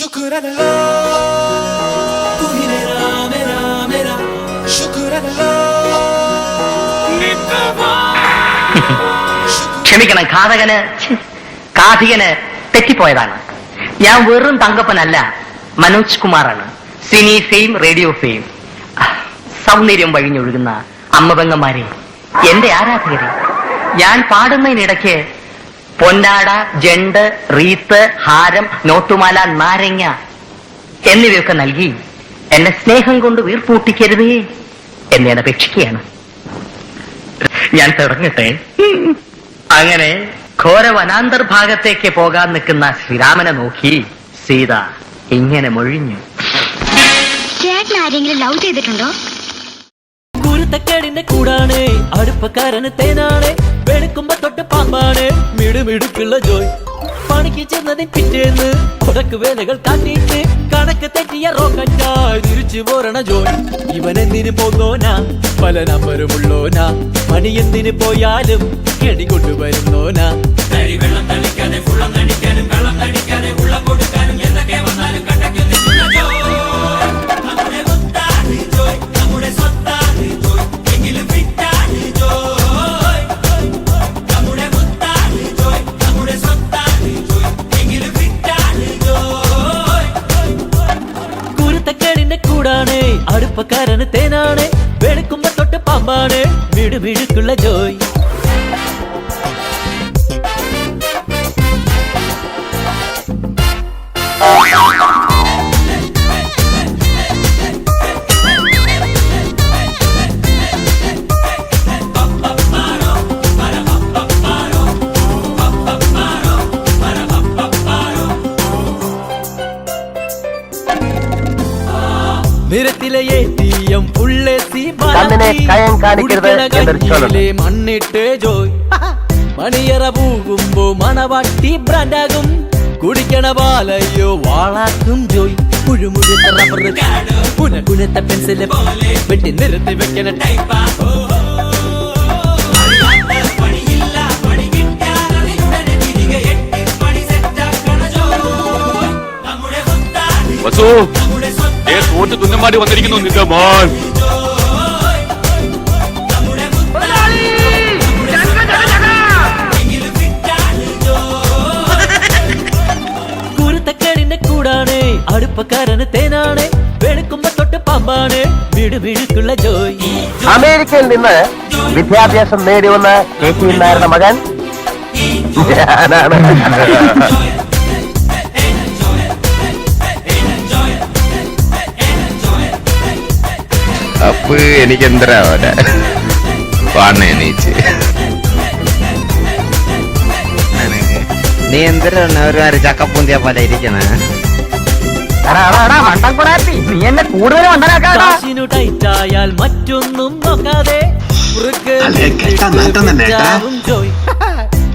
شكرا لله هنا منا منا شكرا ക്ഷമിക്കണം ഘാതകന് കാഥികന് തെറ്റിപ്പോയതാണ്. ഞാൻ വെറും തങ്കപ്പനല്ല മനോജ് കുമാറാണ്. Cine fame radio fame. സൗന്ദര്യം വഴിഞ്ഞൊഴുകുന്ന അമ്മപെങ്ങന്മാരെ എന്റെ ആരാധകരെ ഞാൻ പാടുന്നതിനിടയ്ക്ക് പൊന്നാട ജണ്ട് റീത്ത് ഹാരം നോട്ടുമാല നാരങ്ങ എന്നിവയൊക്കെ നൽകി എന്നെ സ്നേഹം കൊണ്ട് വീർപ്പൂട്ടിക്കരുതേ എന്ന് ഞാൻ അപേക്ഷിക്കുകയാണ്. ഞാൻ തുടങ്ങട്ടെ. അങ്ങനെ ഘോര വനാന്തർഭാഗത്തേക്ക് പോകാൻ നിൽക്കുന്ന ശ്രീരാമനെ നോക്കി സീത ഇങ്ങനെ മൊഴിഞ്ഞു. ചേട്ടൻ ആരെങ്കിലും ലവ് ചെയ്തിട്ടുണ്ടോ? കുരുത്തക്കേടിന്റെ കൂടാണ് അടുപ്പക്കാരന് തേനാണ് വെളുക്കുമ്പോ തൊട്ട് പാമ്പാണ്. മിടുമിടുക്കുള്ള ജോയ്. പണിക്ക് ചെന്നതിൻ പിറ്റേന്ന് കൊടക്ക് വേലകൾ കാട്ടിയിട്ട് കണക്ക് തെറ്റിയ റോക്കറ്റായി തിരിച്ചു പോരണ ജോയ്. ഇവൻ എന്തിന് പോന്നോനാ? പല നമ്പരുമുള്ളോനാ പണി എന്തിന് പോയാലും കെടി കൊണ്ടുവരുന്നോനാ. വെള്ളം തളിക്കാതെ ഫുള്ളം തടിക്കാനും വെള്ളം തടിക്കാതെ അടുപ്പക്കാരന് തേനാണ് വെളുക്കുമ്പോ തൊട്ട് പാമ്പാണ് മിടുമിടുക്കുള്ള ജോയ് மண்ணிலேயே தீயம் புள்ளே தீபனே கயங்காணிக்கிறது என்று சொல்லும் மண்ணிட்டே ஜோய். மணியர பூகும்போ மணவாட்டி பிரண்டகும். குடிக்கண பாலையோ வாழாக்கும் ஜோய். நிறுத்தி வைக்கிற டைப்பா തോറ്റ് തുന്നമാടി വന്നിരിക്കുന്നു. നിന്റെ മോൻ. കുരുത്തക്കേടിന്റെ കൂടാണ് അടുപ്പക്കാരന് തേനാണ് വെളുക്കുമ്പോ തൊട്ട് പാമ്പാണ് ജോയ്. അമേരിക്കയിൽ നിന്ന് വിദ്യാഭ്യാസം നേടി വന്ന കെ ടി നായരുടെ മകൻ ഞാനാണ് അപ്പൊ എനിക്ക് എന്തരാവല പാണ്ണ എണീച്ച് നീ എന്തിനാണ് ഒരു ചക്കപ്പൂന്തിയ പോലെ ഇരിക്കണേ നീ എന്നെ കൂടുതൽ ടൈറ്റായാൽ മറ്റൊന്നും നോക്കാതെ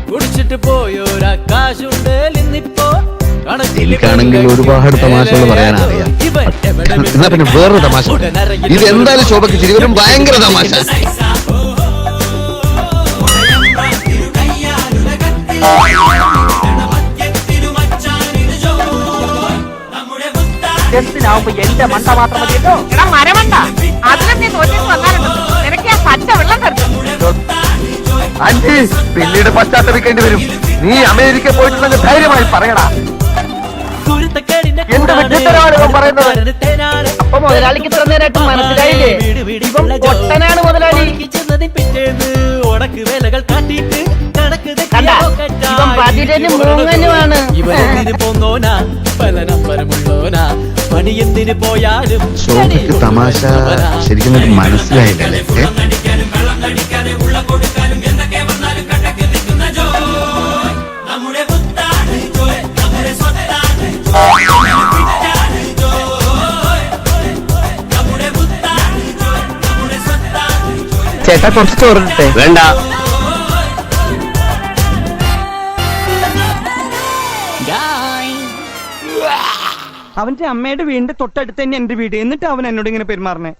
കുടിച്ചിട്ട് പോയോരാ കാശുണ്ട് ഇന്നിപ്പോ എനിക്കാണെങ്കിൽ ഒരുപാട് തമാശകൾ പറയാനറിയാം. എന്നാ പിന്നെ വേറൊരു തമാശ. ഇത് എന്തായാലും ശോഭയ്ക്ക് ചിരി വരും ഭയങ്കര തമാശ. ടെസ്റ്റിനാവുമ്പോ എന്റെ മണ്ട മാത്രം മതിയല്ലോ? എടാ മരമണ്ട. അതിലും നീ തോറ്റേക്ക് വന്നാലുണ്ടോ. നിനക്ക് ആ പച്ച വെള്ളം തരും ആന്റി പിന്നീട് പശ്ചാത്തപിക്കേണ്ടി വരും. നീ അമേരിക്ക പോയിട്ടുണ്ടെങ്കിൽ ധൈര്യമായി പറയടാ. കുരുത്തക്കേടിന്റെ എന്ത് വിഡ്ഢിത്തരമാണ് ഇവൻ പറയുന്നത്? അപ്പൊ മുതലാളിക്ക് ഇത്ര നേരമായിട്ട് മനസ്സിലായില്ലേ? ഇവൻ പൊട്ടനാണ് മുതലാളി. ഉടക്ക് വേലകൾ കണക്ക് തെറ്റിയ കണ്ടാ? ചേട്ടാ കുറച്ച് ചോറിട്ടെ വേണ്ട. അവന്റെ അമ്മയുടെ വീടിന്റെ തൊട്ടടുത്ത് തന്നെ എന്റെ വീട്. എന്നിട്ട് അവൻ എന്നോട് ഇങ്ങനെ പെരുമാറണേ